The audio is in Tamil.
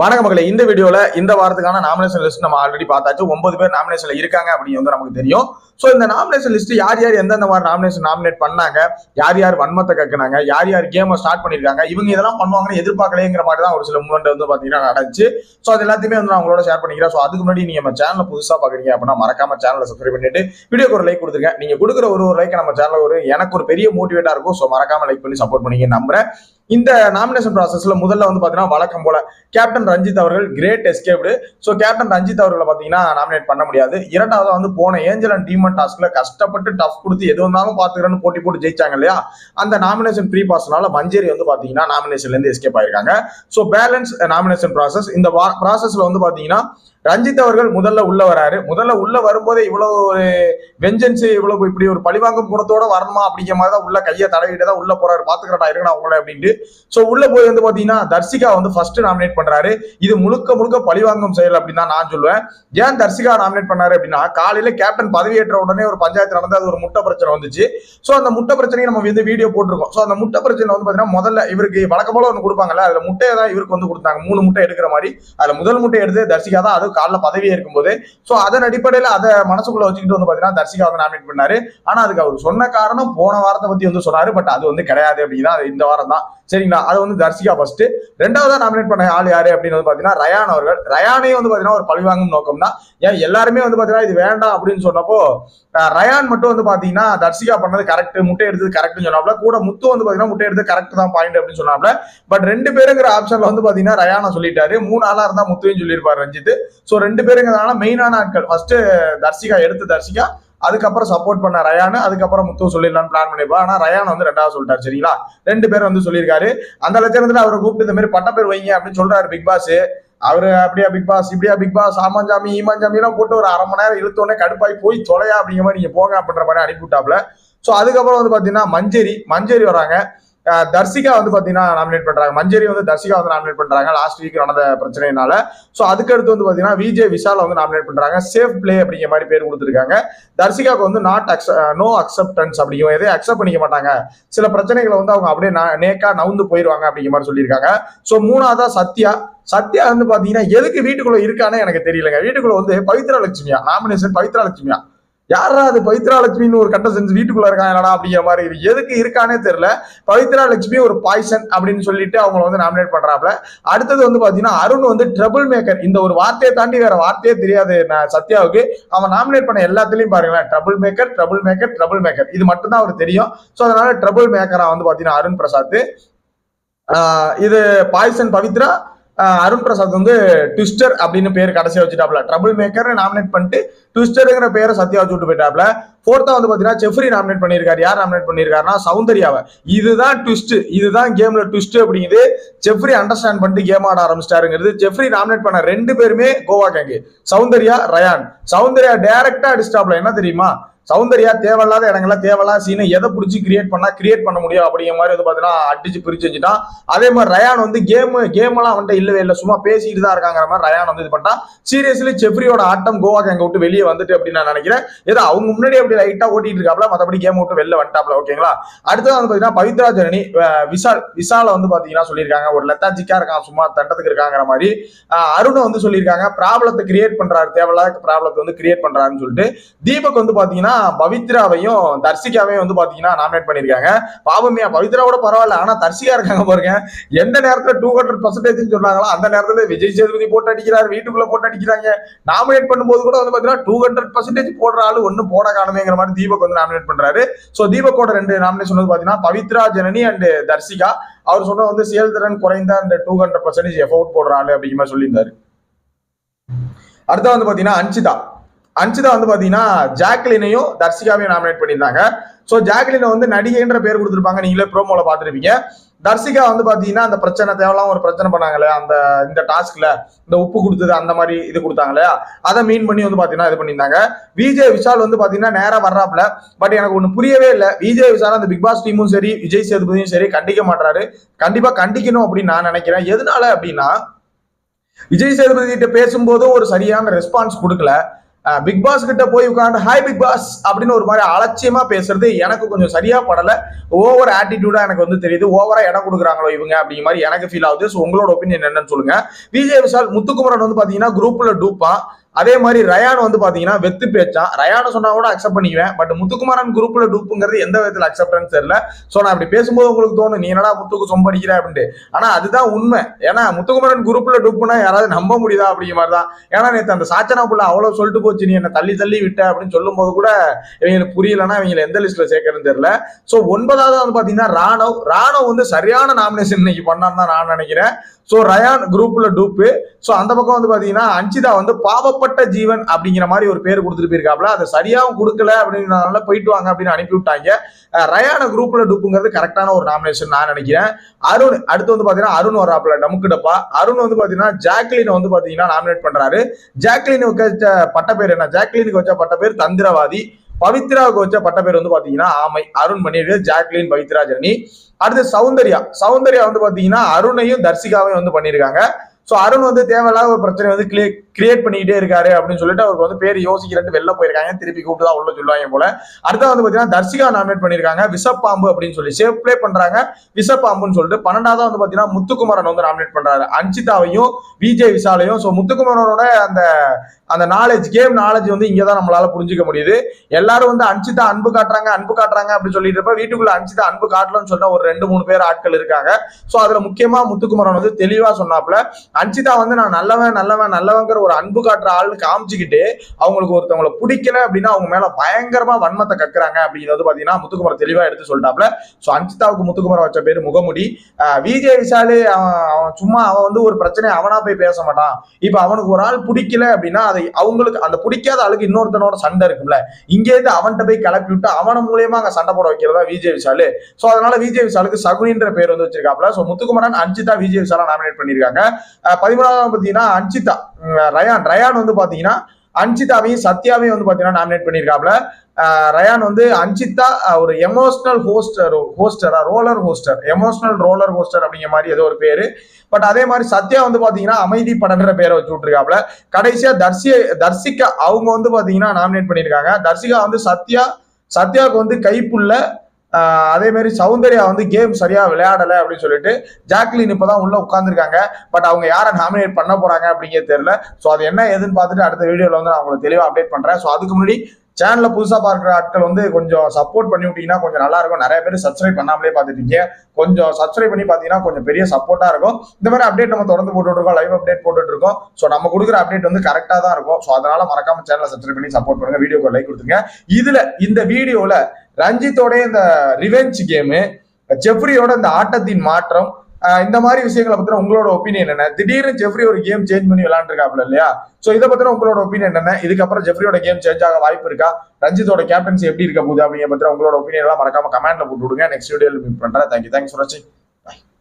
வணக்க மகளே இந்த வீடியோல இந்த வாரத்துக்கான நாமினேஷன் லிஸ்ட் நம்ம ஆல்ரெடி பார்த்தாச்சு. ஒன்பது பேர் நாமினேஷன்ல இருக்காங்க அப்படின்னு வந்து நமக்கு தெரியும். சோ இந்த நாமினேஷன் லிஸ்ட் யார் யார் எந்தெந்த மாதிரி நாமினேஷன் நாமினேட் பண்ணாங்க யார் யார் வன்மத்தை கக்குனாங்க யார் யார் கேமை ஸ்டார்ட் பண்ணிருக்காங்க இவங்க இதெல்லாம் பண்ணுவாங்கன்னு எதிர்பார்க்கலைங்கிற மாதிரி தான் ஒரு சில மூமெண்ட் வந்து பாத்தீங்கன்னா நடந்துச்சு. சோ அது எல்லாத்தையுமே வந்து நான் உங்களோட ஷேர் பண்ணிக்கிறேன். சோ அதுக்கு முன்னாடி நீங்க நம்ம சேனலை புதுசா பாக்குறீங்க அப்படின்னா மறக்காம சேனலை சப்ஸ்கிரைப் பண்ணிட்டு வீடியோக்கு ஒரு லைக் கொடுத்துருங்க. நீங்க கொடுக்குற ஒரு ஒரு லைக் நம்ம சேனல் ஒரு எனக்கு ஒரு பெரிய மோட்டிவேட்டா இருக்கும். சோ மறக்காம லைக் பண்ணி சப்போர்ட் பண்ணிங்க நம்புறேன். இந்த நாமினேஷன் ப்ராசஸ்ல முதல்ல வந்து பாத்தீங்கன்னா வழக்கம் போல கேப்டன் ரஞ்சித் அவர்கள் great escaped so captain Ranjith அவர்களை பார்த்தீங்கன்னா நாமினேட் பண்ண முடியாது. இரண்டாவது வந்து போன ஏஞ்சல் அண்ட் டீமன் டாஸ்க்ல கஷ்டப்பட்டு டஃப் கொடுத்து எது வந்தாலும் பாத்துக்கிறேன்னு போட்டி போட்டு ஜெயிச்சாங்க இல்லையா? அந்த நாமினேஷன் ப்ரீ பாஸ்னால மஞ்சேரி வந்து பார்த்தீங்கன்னா நாமினேஷன்ல இருந்து எஸ்கேப் ஆயிருக்காங்க. ஸோ பேலன்ஸ் நாமினேஷன் ப்ராசஸ் இந்த ப்ராசஸ்ல வந்து பார்த்தீங்கன்னா ரஞ்சித் அவர்கள் முதல்ல உள்ள வராரு. முதல்ல உள்ள வரும்போதே இவ்வளவு ஒரு வெஞ்சன்ஸ் இவ்வளவு இப்படி ஒரு பழிவாங்கும் குணத்தோட வரணுமா அப்படிங்கிற மாதிரி தான் உள்ள கையை தடவிட்டு தான் உள்ள போறாரு. பாத்துக்கிறடா இருக்கணும் அவங்கள அப்படின்ட்டு ஸோ உள்ள போய் வந்து பாத்தீங்கன்னா தர்சிகா வந்து ஃபர்ஸ்ட் நாமினேட் பண்றாரு. இது முழுக்க முழுக்க பழிவாங்கும் செயல் அப்படின்னு தான் நான் சொல்லுவேன். ஏன் தர்சிகா நாமினேட் பண்ணாரு அப்படின்னா காலையில கேப்டன் பதவியேற்ற உடனே ஒரு பஞ்சாயத்து நடந்து அது ஒரு முட்டை பிரச்சனை வந்துச்சு. சோ அந்த முட்டை பிரச்சனையை நம்ம வந்து வீடியோ போட்டிருக்கோம். சோ அந்த முட்டை பிரச்சனை வந்து பாத்தீங்கன்னா முதல்ல இவருக்கு வழக்கம் போல ஒன்று கொடுப்பாங்கல்ல அதுல முட்டையை தான் இவருக்கு வந்து கொடுத்தாங்க. மூணு முட்டை எடுக்கிற மாதிரி. அதுல முதல் முட்டை எடுத்து தர்சிகா தான். அது காலைல பதவியே இருக்கும்போது சோ அதன் அடிப்படையில அதை மனசுக்குள்ள வச்சுக்கிட்டு வந்து பாத்தீங்கன்னா தர்சிகா வந்து நாமினேட் பண்ணாரு. ஆனா அதுக்கு அவர் சொன்ன காரணம் போன வாரத்தை பத்தி வந்து சொன்னாரு. பட் அது வந்து கிடையாது அப்படின்னா அது இந்த வாரம் தான். சரிங்களா? அது வந்து தர்சிகா ஃபர்ஸ்ட் ரெண்டாவதா நாமினேட் பண்ண ஆள் யாரு அப்படின்னு வந்து பாத்தீங்கன்னா ரயான் அவர்கள். ரயானே வந்து பாத்தீங்கன்னா ஒரு பழிவாங்கும் நோக்கம் தான் ஏன்? எல்லாருமே வந்து பாத்தீங்கன்னா இது வேண்டாம் அப்படின்னு சொன்னப்போ ரயான் மட்டும் வந்து பாத்தீங்கன்னா தர்சிகா பண்ணது கரெக்ட் முட்டை எடுத்தது கரெக்ட்னு சொன்னாப்ல கூட முத்து வந்து பாத்தீங்கன்னா முட்டை எடுத்து கரெக்ட் தான் பாயிண்ட் அப்படின்னு சொன்னாப்ல பட் ரெண்டு பேருங்கிற ஆப்ஷன்ல வந்து பாத்தீங்கன்னா ரயானா சொல்லிட்டாரு. மூணு ஆளா இருந்தா முத்துவையும் சொல்லியிருப்பாரு ரஞ்சித். சோ ரெண்டு பேருங்கிறதுனால மெயினான ஆட்கள். ஃபர்ஸ்ட் தர்சிகா எடுத்து தர்சிகா. அதுக்கப்புறம் சப்போர்ட் பண்ண ரயானு அதுக்கப்புறம் முத்து சொல்லிடலாம்னு பிளான் பண்ணிருப்பா ஆனால் ரயான் வந்து ரெண்டாவது சொல்லிட்டாரு சரிங்களா? ரெண்டு பேர் வந்து சொல்லியிருக்காரு. அந்த லட்சணத்தில் அவரை கூப்பிட்டு இந்த மாதிரி பட்ட பேர் வைங்க அப்படின்னு சொல்றாரு பிக் பாஸ் அவர் அப்படியா பிக் பாஸ் இப்படியா பிக் பாஸ் ஆமாஞ்சாமி ஈமாஞ்சாமி எல்லாம் போட்டு ஒரு அரை மணி நேரம் இழுத்தோடனே கடுப்பாய் போய் தொலையா அப்படிங்கிற மாதிரி நீங்க போங்க அப்படின்ற மாதிரி அனுப்பிவிட்டாப்ல ஸோ அதுக்கப்புறம் வந்து பாத்தீங்கன்னா மஞ்சேரி மஞ்சேரி வராங்க. தர்சிகா வந்து பாத்தீங்கன்னா நாமினேட் பண்றாங்க. மஞ்சேரி வந்து தர்சிகா வந்து நாமினேட் பண்றாங்க. லாஸ்ட் வீக் நடந்த பிரச்சனைனால சோ அதுக்கு அடுத்து வந்து பாத்தீங்கன்னா விஜய் விஷால வந்து நாமினேட் பண்றாங்க. சேஃப் பிளே அப்படிங்கிற மாதிரி பேர் கொடுத்துருக்காங்க. தர்சிகாவுக்கு வந்து நாட் நோ அக்செப்டன்ஸ் அப்படிங்கிற எதையும் அக்செப்ட் பண்ணிக்க மாட்டாங்க. சில பிரச்சனைகளை வந்து அவங்க அப்படியே நேக்கா நவுந்து போயிருவாங்க அப்படிங்கிற மாதிரி சொல்லியிருக்காங்க. சோ மூணாவதா சத்யா. சத்யா வந்து பாத்தீங்கன்னா எதுக்கு வீட்டுக்குள்ள இருக்கானே எனக்கு தெரியலங்க. வீட்டுக்குள்ள வந்து பவித்ரா லட்சுமியா. நாமினேஷன் பவித்ரா லட்சுமியா. யாரா அது பவித்ரா லட்சுமின்னு ஒரு கண்டசன்ஸ் வீட்டுக்குள்ள இருக்காங்களா அப்படிங்கிற மாதிரி எதுக்கு இருக்கானே தெரியல. பவித்ரா லட்சுமி ஒரு பாய்சன் அப்படின்னு சொல்லிட்டு அவங்கள வந்து நாமினேட் பண்றாப்ல அடுத்தது வந்து பாத்தீங்கன்னா அருண் வந்து ட்ரபிள் மேக்கர் இந்த ஒரு வார்த்தையை தாண்டி வேற வார்த்தையே தெரியாது நான் சத்யாவுக்கு. அவன் நாமினேட் பண்ண எல்லாத்துலயும் பாருங்களேன் trouble maker trouble maker trouble maker இது மட்டும் தான் அவர் தெரியும். ஸோ அதனால ட்ரபிள் மேக்கரா வந்து பாத்தீங்கன்னா அருண் பிரசாத். இது பாய்சன் பவித்ரா அருண் பிரசாத் வந்து ட்விஸ்டர் அப்படின்னு பேர் கடைசியாக வச்சுட்டாப்ல. ட்ரபிள் மேக்கர் நாமினேட் பண்ணிட்டு ட்விஸ்டருங்கிற பேரை சத்யா வச்சு விட்டு போயிட்டாப்ல. ஃபோர்த்தா வந்து பார்த்தீங்கன்னா செஃப்ரி நாமினேட் பண்ணியிருக்காரு. யார் நாமினேட் பண்ணியிருக்காருன்னா சௌந்தர்யாவை. இதுதான் ட்விஸ்ட் இதுதான் கேம்ல ட்விஸ்ட் அப்படிங்குது. செஃப்ரி அண்டர்ஸ்டாண்ட் பண்ணிட்டு கேம் ஆட ஆரம்பிச்சிட்டாருங்கிறது. செஃப்ரி நாமினேட் பண்ண ரெண்டு பேருமே கோவா கேங்கு சௌந்தர்யா ரயான். சௌந்தர்யா டைரக்டா அடிச்சிட்டாப்ல. என்ன தெரியுமா? சௌந்தர்யா தேவையில்லாத இடங்கள்லாம் தேவையில்லாத சீனை எதை பிடிச்சி கிரியேட் பண்ணா கிரியேட் பண்ண முடியும் அப்படிங்கிற மாதிரி வந்து பார்த்தீங்கன்னா அடிச்சு பிரிச்சு வச்சுட்டான் அதே மாதிரி ரயான் வந்து கேம் கேம் எல்லாம் வந்துட்டு இல்லவே இல்லை. சும்மா பேசிட்டு தான் இருக்காங்கிற மாதிரி ரயான் வந்து இது பண்ணிட்டான் சீரியஸ்லி செஃப்ரியோட ஆட்டம் கோவாக்கு கேங்க விட்டு வெளியே வந்துட்டு அப்படின்னு நான் நினைக்கிறேன். ஏதோ அவங்க முன்னாடி அப்படி லைட்டா ஓட்டிட்டு இருக்காப்ல மற்றபடி கேம் விட்டு வெளில வந்துட்டாப்ல ஓகேங்களா அடுத்தது வந்து பார்த்தீங்கன்னா பவித்ரா ஜனனி விசால் விஷால் வந்து பார்த்தீங்கன்னா சொல்லியிருக்காங்க. ஒரு லெத்தாஜிக்கா இருக்கான் சும்மா தண்டத்துக்கு இருக்காங்கிற மாதிரி. அருணை வந்து சொல்லியிருக்காங்க. ப்ராப்ளத்தை கிரியேட் பண்றாரு தேவையில்லாத ப்ராப்ளத்தை வந்து கிரியேட் பண்றாருன்னு சொல்லிட்டு. தீபக் வந்து பார்த்தீங்கன்னா பவித்ராவையும் தர்சிகாவையும் வந்து பாத்தீங்கன்னா நாமினேட் பண்ணிருக்காங்க பாவமியா பவித்ராவோட பரவாயில்ல. ஆனா தர்சிகா இருக்காங்க பாருங்க. எந்த நேரத்துல டூ ஹண்ட்ரட் பர்சன்டேஜ் சொன்னாங்களோ அந்த நேரத்துல விஜய் சேதுபதி போட்டு அடிக்கிறாரு வீட்டுக்குள்ள போட்டு அடிக்கிறாங்க. நாமினேட் பண்ணும்போது கூட வந்து பாத்தீங்கன்னா டூ ஹண்ட்ரட் பர்சன்டேஜ் போடுற ஆளு ஒன்னும் போட காணுமேங்கிற மாதிரி தீபக் வந்து நாமினேட் பண்றாரு. சோ தீபக்கோட ரெண்டு நாமினேஷன் வந்து பாத்தீங்கன்னா பவித்ரா ஜனனி அண்ட் தர்சிகா அவர் சொன்ன வந்து செயல்திறன் குறைந்த அந்த டூ ஹண்ட்ரட் பர்சன்டேஜ் எஃபோர்ட் போடுற ஆளு அப்படிங்கிற மாதிரி சொல்லியிருந்தாரு. அடுத்து வந்து பாத்தீங்கன்னா அன்சிதா அன்சிதா வந்து பாத்தீங்கன்னா ஜாக்லினையும் தர்சிகாவையும் நாமினேட் பண்ணியிருந்தாங்க. ஸோ ஜாக்லினை வந்து நடிகைன்ற பேர் கொடுத்துருப்பாங்க. நீங்களே ப்ரோமோல பார்த்துருப்பீங்க. தர்சிகா வந்து பாத்தீங்கன்னா அந்த பிரச்சனை தேவையெல்லாம் ஒரு பிரச்சனை பண்ணாங்களே அந்த இந்த டாஸ்க்ல இந்த உப்பு கொடுத்தது அந்த மாதிரி இது கொடுத்தாங்க இல்லையா அதை மீன் பண்ணி வந்து பாத்தீங்கன்னா இது பண்ணியிருந்தாங்க. விஜய் விஷால் வந்து பாத்தீங்கன்னா நேரா வர்றாப்ல பட் எனக்கு ஒண்ணு புரியவே இல்லை. விஜய் விஷால் அந்த பிக் பாஸ் டீமும் சரி விஜய் சேதுபதியும் சரி கண்டிக்க மாட்டாரு கண்டிப்பா கண்டிக்கணும் அப்படின்னு நான் நினைக்கிறேன். எதனால அப்படின்னா விஜய் சேதுபதி கிட்ட பேசும்போதும் ஒரு சரியான ரெஸ்பான்ஸ் கொடுக்கல. பிக் பாஸ் கிட்ட போய் உட்காந்து ஹாய் பிக் பாஸ் அப்படின்னு ஒரு மாதிரி அலட்சியமா பேசுறது எனக்கு கொஞ்சம் சரியா படல. ஓவர் ஆட்டிடியூடா எனக்கு வந்து தெரியுது. ஓவரா இடம் கொடுக்குறாங்களோ இவங்க அப்படிங்கிற மாதிரி எனக்கு ஃபீல் ஆகுது. ஸோ உங்களோட ஒப்பீனியன் என்னன்னு சொல்லுங்க. விஜய் விஷால் முத்துக்குமரன் வந்து பாத்தீங்கன்னா குரூப்ல டூப்பா அதே மாதிரி ரயான் வந்து பாத்தீங்கன்னா வெத்து பேச்சா. ரயான் சொன்னா கூட அக்செப்ட் பண்ணிக்குவேன். பட் முத்துக்குமாரன் குரூப்ல டூப்புங்கிறது எந்த விதத்துல அக்செப்டன்ஸ் தெரியல. சோ நான் அப்படி பேசும்போது உங்களுக்கு தோணும் நீ என்னடா முத்துக்கு சொம்படிக்கிற அப்படின்ட்டு. ஆனா அதுதான் உண்மை. ஏன்னா முத்துக்குமரன் குரூப்ல டூப்புனா யாராவது நம்ப முடியுதா அப்படிங்கிற மாதிரி தான் ஏன்னா நேற்று அந்த சாச்சனா புள்ள அவ்வளவு சொல்லிட்டு போச்சு நீ என்ன தள்ளி தள்ளி விட்ட அப்படின்னு சொல்லும் போது கூட இவங்களுக்கு புரியலன்னா இவங்களை எந்த லிஸ்ட்ல சேர்க்கறதுன்னு தெரியல. சோ ஒன்பதாவது வந்து பாத்தீங்கன்னா ராணவ். ராணவ் வந்து சரியான நாமினேஷன் இன்னைக்கு பண்ணான்னு தான் நான் நினைக்கிறேன். ஸோ ரயான் குரூப்ல டூப்பு ஸோ அந்த பக்கம் வந்து பாத்தீங்கன்னா அஞ்சிதா வந்து பாவப்பட்ட ஜீவன் அப்படிங்கிற மாதிரி ஒரு பேர் கொடுத்துட்டு போயிருக்காப்ல அதை சரியாகவும் கொடுக்கல அப்படிங்கிறனால போயிட்டு வாங்க அப்படின்னு அனுப்பி விட்டாங்க. ரயான குரூப்ல டூப்புங்கிறது கரெக்டான ஒரு நாமினேஷன் நான் நினைக்கிறேன். அருண் அடுத்து வந்து பாத்தீங்கன்னா அருண் வராப்புல நமக்கு டப்பா அருண் வந்து பாத்தீங்கன்னா ஜாக்லின் வந்து பாத்தீங்கன்னா நாமினேட் பண்றாரு. ஜாக்லினுக்கு வச்ச பட்ட பேர் என்ன? ஜாக்லினுக்கு வச்ச பட்ட பேர் தந்திரவாதி. பவித்ராவுக்கு வச்ச பட்ட பேர் வந்து பாத்தீங்கன்னா ஆமை. அருண் பண்ணிருக்கு ஜாக்லின் பவித்ரா ஜனி அடுத்து சௌந்தர்யா. சௌந்தர்யா வந்து பாத்தீங்கன்னா அருணையும் தர்சிகாவையும் வந்து பண்ணியிருக்காங்க. ஸோ அருண் வந்து தேவையில்லாத ஒரு பிரச்சனை வந்து கிரியேட் பண்ணிக்கிட்டே இருக்காரு அப்படின்னு சொல்லிட்டு அவருக்கு வந்து பேர் யோசிக்கிறேன் வெளில போயிருக்காங்க. திருப்பி கூப்பிட்டு தான் உள்ள சொல்லுவாங்க போல. அடுத்த வந்து பார்த்தீங்கன்னா தர்சிகா நாமினேட் பண்ணியிருக்காங்க விசப்பாம்பு அப்படின்னு சொல்லி சேஃப் ப்ளே பண்றாங்க. விசப்பாம்புன்னு சொல்லிட்டு பன்னெண்டாவது வந்து பாத்தீங்கன்னா முத்துக்குமரன் வந்து நாமினேட் பண்றாரு. அஞ்சிதாவையும் விஜய் விசாலையும். ஸோ முத்துக்குமரனோட அந்த அந்த நாலேஜ் கேம் நாலேஜ் வந்து இங்கே தான் நம்மளால புரிஞ்சுக்க முடியுது. எல்லாரும் வந்து அன்சிதா அன்பு காட்டுறாங்க அன்பு காட்டுறாங்க அப்படின்னு சொல்லிட்டு இருப்ப வீட்டுக்குள்ள அன்சிதா அன்பு காட்டலன்னு சொன்ன ஒரு ரெண்டு மூணு பேர் ஆட்கள் இருக்காங்க. ஸோ அதுல முக்கியமா முத்துக்குமரன் வந்து தெளிவா சொன்னாப்ல அன்சிதா வந்து நான் நல்லவன் நல்லவன் நல்லவங்கிற ஒரு அன்பு காட்டுற ஆள்னு காமிச்சுக்கிட்டு அவங்களுக்கு ஒருத்தவங்களை பிடிக்கல அப்படின்னா அவங்க மேல பயங்கரமா வன்மத்தை கக்குறாங்க அப்படிங்கிறது வந்து பாத்தீங்கன்னா முத்துக்குமர தெளிவா எடுத்து சொல்லிட்டாப்ல. ஸோ அன்சிதாவுக்கு முத்துக்குமரன் வச்ச பேர் முகமுடி. விஜய் விஷாலு அவன் அவன் சும்மா அவன் வந்து ஒரு பிரச்சனை அவனா போய் பேச மாட்டான். இப்ப அவனுக்கு ஒரு ஆள் பிடிக்கல அப்படின்னா அதை அவங்களுக்கு அந்த பிடிக்காத ஆளுக்கு இன்னொருத்தனோட சண்டை இருக்கும்ல. இங்கேருந்து அவன்கிட்ட போய் கிளப்பி விட்டு அவன மூலியமா அங்க சண்டை போட வைக்கிறதா விஜய் விஷாலு. சோ அதனால விஜய் விஷாலுக்கு சகுனின்ற பேர் வந்து வச்சிருக்காப்ல. சோ முத்துக்குமரன் அஞ்சிதா விஜய் விஷாலா நாமினேட் பண்ணிருக்காங்க பதிமூணாவது பாத்தீங்கன்னா அஞ்சிதா. ரயான். ரயான் வந்து பாத்தீங்கன்னா அஞ்சிதாவையும் சத்யாவையும் வந்து பாத்தீங்கன்னா நாமினேட் பண்ணியிருக்காப்புல. ரயான் வந்து அஞ்சிதா ஒரு emotional coaster ஹோஸ்டரா roller coaster emotional roller coaster அப்படிங்கிற மாதிரி ஏதோ ஒரு பேரு. பட் அதே மாதிரி சத்யா வந்து பாத்தீங்கன்னா அமைதி படன்ற பேரை வச்சு விட்டுருக்காப்ல கடைசியா தர்சி தர்சிகா அவங்க வந்து பாத்தீங்கன்னா நாமினேட் பண்ணியிருக்காங்க. தர்சிகா வந்து சத்யா சத்யாவுக்கு வந்து கைப்புள்ள அதே மாதிரி சௌந்தர்யா வந்து கேம் சரியா விளையாடல அப்படின்னு சொல்லிட்டு ஜாக்லின் இப்பதான் உள்ள உட்காந்துருக்காங்க பட் அவங்க யாரை நாமினேட் பண்ண போறாங்க அப்படிங்கிறது தெரியல. ஸோ அது என்ன ஏதுன்னு பார்த்துட்டு அடுத்த வீடியோல வந்து நான் உங்களுக்கு தெளிவா அப்டேட் பண்றேன். ஸோ அதுக்கு முன்னாடி சேனல்ல புதுசா பார்க்குற ஆட்கள் வந்து கொஞ்சம் சப்போர்ட் பண்ணி விட்டீங்கன்னா கொஞ்சம் நல்லா இருக்கும். நிறைய பேர் சப்ஸ்கிரைப் பண்ணாமலே பார்த்துட்டீங்க கொஞ்சம் சப்ஸ்கிரைப் பண்ணி பார்த்தீங்கன்னா கொஞ்சம் பெரிய சப்போர்ட்டா இருக்கும். இந்த மாதிரி அப்டேட் நம்ம தொடர்ந்து போட்டுட்டு இருக்கோம் லைவ் அப்டேட் போட்டுட்டு இருக்கோம் ஸோ நம்ம கொடுக்குற அப்டேட் வந்து கரெக்டாக தான் இருக்கும். ஸோ அதனால மறக்காம சேனலை சப்ஸ்கிரைப் பண்ணி சப்போர்ட் பண்ணுங்க. வீடியோக்கு லைக் கொடுத்துருங்க. இதுல இந்த வீடியோல ரஞ்சித்தோடைய இந்த ரிவெஞ்ச் கேமு ஜெஃப்ரியோட இந்த ஆட்டத்தின் மாற்றம் இந்த மாதிரி விஷயங்களை பத்தின உங்களோட ஒப்பீனியன் என்ன திடீர்னு ஜெஃப்ரி ஒரு கேம் சேஞ்ச் பண்ணி விளையாண்டுருக்காப்ல இல்லையா? சோ இதை பத்தின உங்களோட ஒப்பீனியன் என்ன இதுக்கப்புறம் ஜெஃப்ரியோட கேம் சேஞ்ச் ஆக வாய்ப்பு இருக்கா? ரஞ்சித்தோட கேப்டன்சி எப்படி இருக்க போகுது அப்படிங்கிற பத்தின உங்களோட ஒப்பீனியன் எல்லாம் மறக்காம கமெண்ட்ல போட்டு விடுங்க. நெக்ஸ்ட் வீடியோல மீட் பண்றேன். தேங்க்யூ தேங்க்ஸ் ஃபார் வாட்சிங்